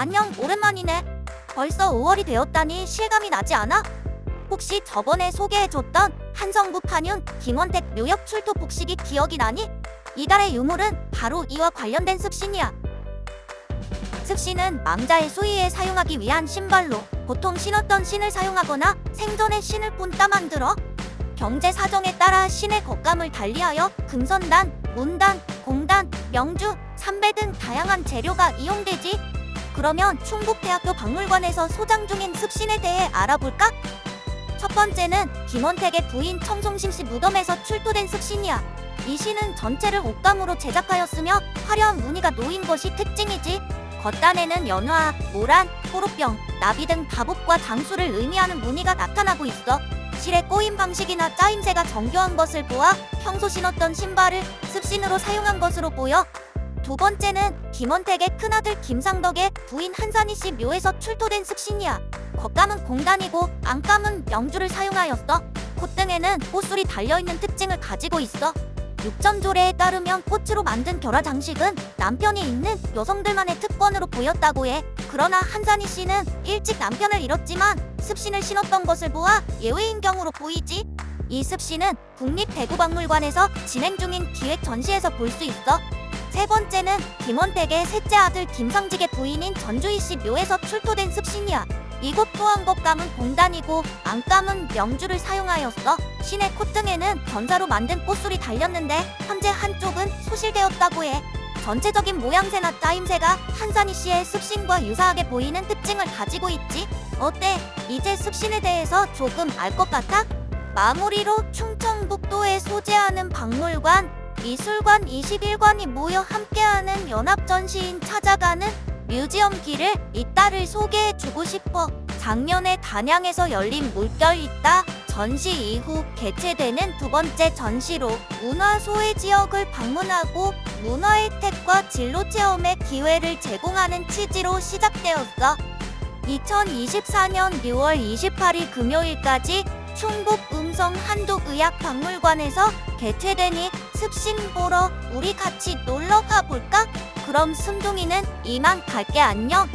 안녕, 오랜만이네. 벌써 5월이 되었다니 실감이 나지 않아? 혹시 저번에 소개해줬던 한성부 판윤, 김원택 묘역 출토 복식이 기억이 나니? 이달의 유물은 바로 이와 관련된 습신이야. 습신은 망자의 수위에 사용하기 위한 신발로 보통 신었던 신을 사용하거나 생전에 신을 본따 만들어 경제 사정에 따라 신의 겉감을 달리하여 금선단, 문단, 공단, 명주, 삼배 등 다양한 재료가 이용되지. 그러면 충북대학교 박물관에서 소장 중인 습신에 대해 알아볼까? 첫 번째는 김원택의 부인 청송심 씨 무덤에서 출토된 습신이야. 이 신은 전체를 옥감으로 제작하였으며 화려한 무늬가 놓인 것이 특징이지. 겉단에는 연화, 모란, 호로병, 나비 등 다복과 장수를 의미하는 무늬가 나타나고 있어. 실의 꼬임 방식이나 짜임새가 정교한 것을 보아 평소 신었던 신발을 습신으로 사용한 것으로 보여. 두 번째는 김원택의 큰아들 김상덕의 부인 한산희 씨 묘에서 출토된 습신이야. 겉감은 공단이고 안감은 명주를 사용하였어. 콧등에는 꽃술이 달려있는 특징을 가지고 있어. 육전조례에 따르면 꽃으로 만든 결화 장식은 남편이 있는 여성들만의 특권으로 보였다고 해. 그러나 한산희 씨는 일찍 남편을 잃었지만 습신을 신었던 것을 보아 예외인 경우로 보이지. 이 습신은 국립대구박물관에서 진행 중인 기획 전시에서 볼 수 있어. 세 번째는 김원택의 셋째 아들 김상직의 부인인 전주희 씨 묘에서 출토된 습신이야. 이곳 또한 겉감은 공단이고 안감은 명주를 사용하였어. 신의 콧등에는 전사로 만든 꽃술이 달렸는데 현재 한쪽은 소실되었다고 해. 전체적인 모양새나 짜임새가 한산희 씨의 습신과 유사하게 보이는 특징을 가지고 있지. 어때? 이제 습신에 대해서 조금 알 것 같아? 마무리로 충청북도에 소재하는 박물관, 미술관 21관이 모여 함께하는 연합전시인 찾아가는 뮤지엄 길을 이따를 소개해주고 싶어. 작년에 단양에서 열린 물결 있다 전시 이후 개최되는 두 번째 전시로 문화 소외 지역을 방문하고 문화 혜택과 진로 체험의 기회를 제공하는 취지로 시작되었어. 2024년 6월 28일 금요일까지 충북 음성 한독의학박물관에서 개최되니 습신 보러 우리 같이 놀러 가볼까? 그럼 순둥이는 이만 갈게 안녕.